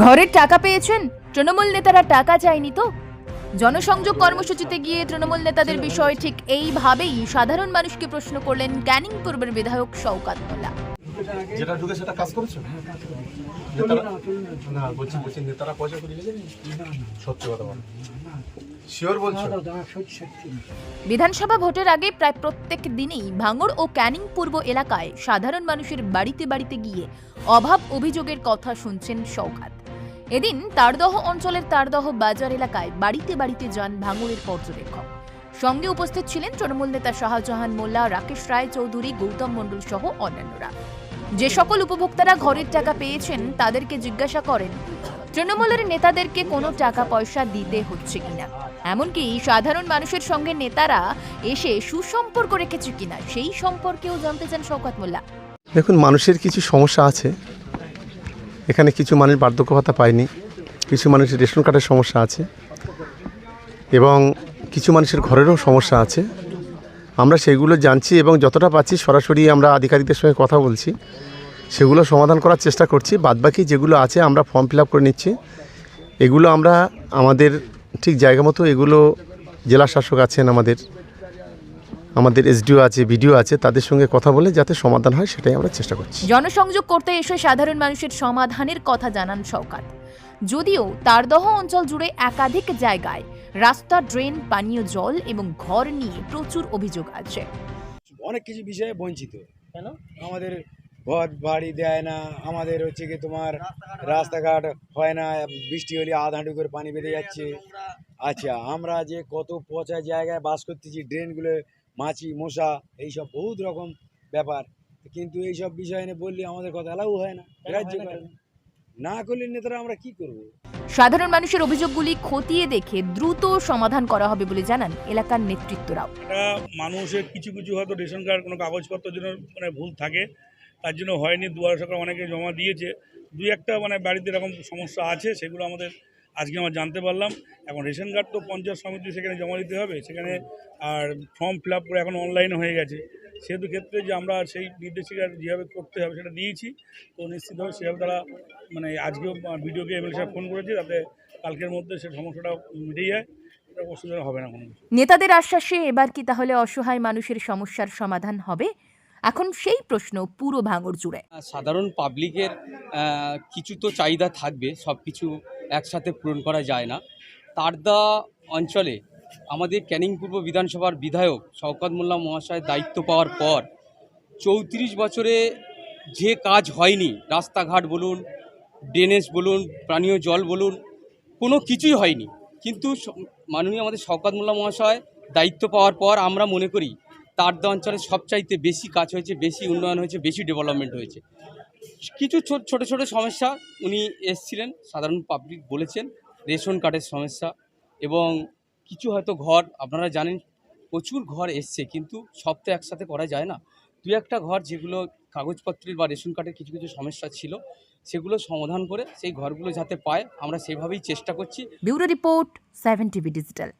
ঘরের টাকা পেয়েছেন? তৃণমূল নেতারা টাকা চায়নি তো? জনসংযোগ কর্মসূচিতে গিয়ে তৃণমূল নেতাদের বিষয়ে ঠিক এইভাবেই সাধারণ মানুষকে প্রশ্ন করলেন ক্যানিং পূর্বের বিধায়ক শওকাত মোল্লা। যেটা ঢুকে সেটা কাজ করেছ? না বলছি বলছি নেতারা পয়সা করে সত্যি কথা বল। বিধানসভা ভোটের আগে প্রায় প্রত্যেক দিনেই ভাঙড় ও ক্যানিং পূর্ব এলাকায় সাধারণ মানুষের বাড়িতে বাড়িতে গিয়ে অভাব অভিযোগের কথা শুনছেন শওকাত। এদিন তারদহ অঞ্চলের তারদহ বাজার এলাকায় বাড়িতে বাড়িতে যান ভাঙড়ের পর্যবেক্ষক। সঙ্গে উপস্থিত ছিলেন তৃণমূল নেতা শাহজাহান মোল্লা, রাকেশ রায় চৌধুরী, গৌতম মণ্ডল সহ অন্যান্যরা। যে সকল উপভোক্তারা ঘরের টাকা পেয়েছেন, তাদেরকে জিজ্ঞাসা করেন, তৃণমূলের নেতাদেরকে কোনো টাকা পয়সা দিতে হচ্ছে কিনা? এমনকি সাধারণ মানুষের সঙ্গে নেতারা এসে সুসম্পর্ক রেখেছে কিনা, সেই সম্পর্কেও জানতে চান শওকত মোল্লা। দেখুন, মানুষের কিছু সমস্যা আছে এখানে কিছু মানুষ বার্ধক্য ভাতা পায়নি, কিছু মানুষের রেশন কার্ডের সমস্যা আছে এবং কিছু মানুষের ঘরেরও সমস্যা আছে। আমরা সেগুলো জানছি এবং যতটা পাচ্ছি সরাসরি আমরা আধিকারিকদের সঙ্গে কথা বলছি, সেগুলো সমাধান করার চেষ্টা করছি। বাদবাকি যেগুলো আছে আমরা ফর্ম ফিল করে নিচ্ছি। এগুলো আমরা আমাদের ঠিক জায়গা মতো এগুলো জেলা শাসক আছেন আমাদের আমাদের এসডিও আছে বিডিও আছে তাদের সঙ্গে কথা বলে যাতে সমাধান হয় সেটাই আমরা চেষ্টা করছি। জনসংযোগ করতে এসে সাধারণ মানুষের সমাধানের কথা জানান শওকাত যদিও তারদহ অঞ্চল জুড়ে একাধিক জায়গায় রাস্তা ড্রেন পানীয় জল এবং ঘর নিয়ে প্রচুর অভিযোগ আছে। অনেক কিছু বিষয়ে বঞ্চিত। কেন? আমাদের ঘর বাড়ি দেয় না আমাদের হচ্ছে কি তোমার রাস্তাঘাট হয় না বৃষ্টি হলে আধ হাঁটু করে পানি বেঁধে যাচ্ছে। আচ্ছা আমরা যে কত পচা জায়গায় বাস করতেছি ড্রেনগুলো মাছি মশা এইসব বহুত রকম ব্যাপার। কিন্তু এইসব বিষয় নিয়ে বললে আমাদের কথা এলাও হয় না গ্রাহ্য করে না। না করলে নেতারা আমরা কি করব? সাধারণ মানুষের অভিযোগগুলি খতিয়ে দেখে দ্রুত সমাধান করা হবে বলে জানান এলাকার নেতৃত্বরাও। এটা মানুষের কিছু কিছু হয়তো রেশন কার্ড কোনো কাগজপত্রের জন্য মানে ভুল থাকে তার জন্য হয়নি দুয়ার সরকার অনেকে জমা দিয়েছে। দুই একটা মানে বাড়িতে এরকম সমস্যা আছে সেগুলো আমাদের আজকে আমরা জানতে পারলাম এখন রেশন কার্ড তো পঞ্চায়েত সমিতি সেখানে জমা দিতে হবে সেখানে আর ফর্ম ফিল আপ করে এখন অনলাইনে হয়ে গেছে। সেহেতু ক্ষেত্রে যে আমরা সেই নির্দেশিকা যেভাবে করতে হবে সেটা দিয়েছি তো নিশ্চিতভাবে সেভাবে তারা মানে আজকেও ভিডিওকে এমএলএ সাহেব ফোন করেছে যাতে কালকের মধ্যে সে সমস্যাটা মিটে যায় অসুবিধা হবে না কোনো নেতাদের আশ্বাসে এবার কি তাহলে অসহায় মানুষের সমস্যার সমাধান হবে? এখন সেই প্রশ্ন পুরো ভাঙড় জুড়ে। সাধারণ পাবলিকের কিছু তো চাহিদা থাকবে সব কিছু একসাথে পূরণ করা যায় না। তারদা অঞ্চলে আমাদের ক্যানিং পূর্ব বিধানসভার বিধায়ক শওকত মোল্লা মহাশয় দায়িত্ব পাওয়ার পর চৌত্রিশ বছরে যে কাজ হয়নি, রাস্তাঘাট বলুন, ড্রেনেজ বলুন, পানীয় জল বলুন, কোনো কিছুই হয়নি। কিন্তু মাননীয় আমাদের শওকত মোল্লা মহাশয় দায়িত্ব পাওয়ার পর আমরা মনে করি তারদা অঞ্চলে সবচাইতে বেশি কাজ হয়েছে, বেশি উন্নয়ন হয়েছে, বেশি ডেভেলপমেন্ট হয়েছে। কিছু ছোট ছোট সমস্যা উনি এসছিলেন, সাধারণ পাবলিক বলেছেন, রেশন কার্ডের সমস্যা এবং কিছু হয়তো ঘর, আপনারা জানেন, প্রচুর ঘর এসছে, কিন্তু সব তো একসাথে করা যায় না। দু একটা ঘর যেগুলো কাগজপত্রের বা রেশন কার্ডের কিছু কিছু সমস্যা ছিল, সেগুলো সমাধান করে সেই ঘরগুলো যাতে পায়, আমরা সেভাবেই চেষ্টা করছি। Bureau report, seven TV digital.